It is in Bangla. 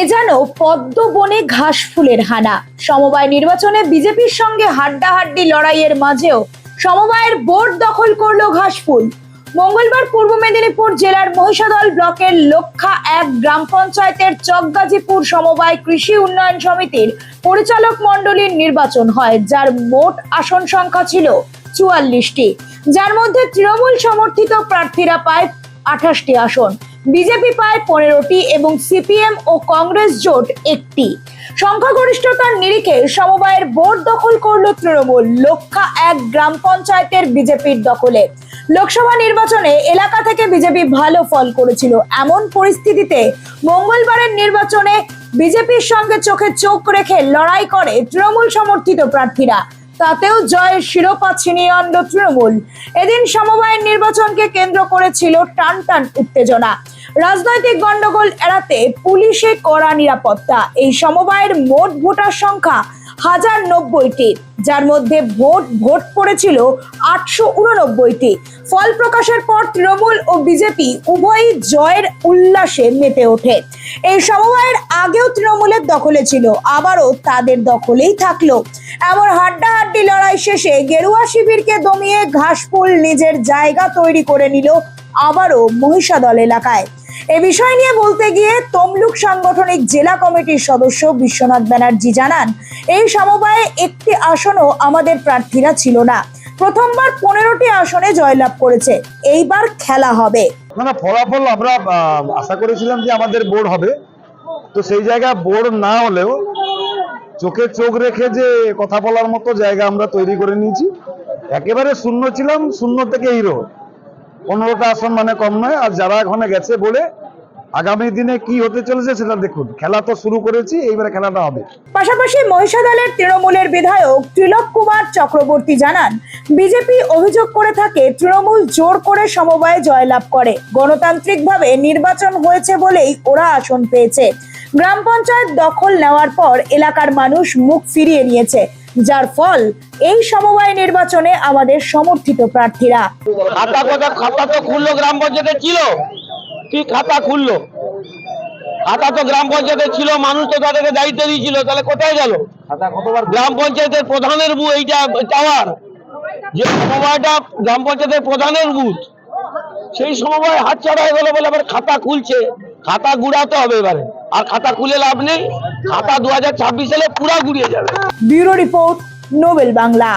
এ যেন পদ্ম বনে ঘাস ফুলের হানা। সমবায় নির্বাচনে বিজেপির সঙ্গে হাড্ডাহাড্ডি লড়াইয়ের মাঝেও সমবায়ের বোর্ড দখল করল ঘাসফুল মঙ্গলবার পূর্ব মেদিনীপুর জেলার মহিষাদল ব্লকের লক্ষা এক গ্রাম পঞ্চায়েতের চকগাজীপুর সমবায় কৃষি উন্নয়ন সমিতির পরিচালক মণ্ডলীর নির্বাচন হয়, যার মোট আসন সংখ্যা ছিল চুয়াল্লিশটি। যার মধ্যে তৃণমূল সমর্থিত প্রার্থীরা পায় আঠাশটি আসন। বিজেপি পায় পনেরোটি এবং সিপিএম ও কংগ্রেস জোট একটি। সংখ্যাগরিষ্ঠতার নিরিখে সমবায়ের বোর্ড দখল করল তৃণমূল লক্ষা এক গ্রাম পঞ্চায়েতের বিজেপির দখলে। লোকসভা নির্বাচনে এলাকা থেকে বিজেপি ভালো ফল করেছিল। এমন পরিস্থিতিতে মঙ্গলবারের নির্বাচনে বিজেপির সঙ্গে চোখে চোখ রেখে লড়াই করে তৃণমূল সমর্থিত প্রার্থীরা। তাতেও জয়ের শিরোপা ছিনিয়ে আনল তৃণমূল। এদিন সমবায়ের নির্বাচনকে কেন্দ্র করেছিল টান টান উত্তেজনা। রাজনৈতিক গন্ডগোল এড়াতে পুলিশে কড়া নিরাপত্তা। এই সমবায়ের মোট ভোটার সংখ্যা হাজার নব্বইটি, যার মধ্যে ভোট ভোট পড়েছিল আটশো উননব্বইটি। ফল প্রকাশের পর তৃণমূল ও বিজেপি উভয়ই জয়ের উল্লাসে মেতে ওঠে। এই সমবায়ের আগেও তৃণমূলের দখলে ছিল, আবারও তাদের দখলেই থাকল। এমন হাড্ডাহাড্ডি লড়াই শেষে গেরুয়া শিবিরকে দমিয়ে ঘাসফুল নিজের জায়গা তৈরি করে নিল আবারও মহিষাদল এলাকায়। এ বিষয় নিয়ে বলতে গিয়ে তমলুক সাংগঠনিক জেলা কমিটির সদস্য বিশ্বনাথ ব্যানার্জি জানান, এই সমবায়ে একটি আসনও আমাদের প্রার্থীরা ছিল না। প্রথমবার পনেরোটি আসনে জয়লাভ করেছে। এইবার খেলা হবে। না ফলাফল আমরা আশা করেছিলাম যে আমাদের বোর্ড হবে। তো সেই জায়গা বোর্ড না হলেও চোখে চোখ রেখে যে কথা বলার মতো জায়গা আমরা তৈরি করে নিয়েছি, একেবারে শূন্য ছিলাম, শূন্য থেকে হিরো। পনেরোটা আসন মানে কম নয়, আর যারা এখানে গেছে বলে আগামী দিনে কি হতে চলেছে সেটা দেখুন। খেলা তো শুরু করেছি, এইবারে খেলাটা হবে। পাশাপাশি মহিষাদলের তৃণমূলের বিধায়ক ত্রিলোক কুমার চক্রবর্তী জানান, বিজেপি অভিযোগ করে থাকে, তৃণমূল জোর করে সমবায় জয়লাভ করে। গণতান্ত্রিকভাবে নির্বাচন হয়েছে বলেই ওরা আসন পেয়েছে। গ্রাম পঞ্চায়েত দখল নেওয়ার পর এলাকার মানুষ মুখ ফিরিয়ে নিয়েছে। যার ফল এই সমবায় নির্বাচনে আমাদের সমর্থিত প্রার্থীরা। খাতা কথা খাতা তো খুললো গ্রাম পঞ্চায়েতে ছিল। কি খাতা খুললো? খাতা তো গ্রাম পঞ্চায়েতে ছিল মানুষ তো তাদেরকে দায়িত্ব দিয়েছিল তাহলে কোথায় গেল? গ্রাম পঞ্চায়েতের প্রধানের বু এইটা টাওয়ার। যে সমবায়টা গ্রাম পঞ্চায়েতের প্রধানের বুথ সেই সমবায় হাত ছাড়া হয়ে গেল বলে আবার খাতা খুলছে। খাতা গুড়াতে হবে এবারে। আর খাতা খুলে লাভ নেই। খাতা দু হাজার ছাব্বিশ সালে পুরা ঘুরিয়ে যাবে। Bureau report Nobel Bangla.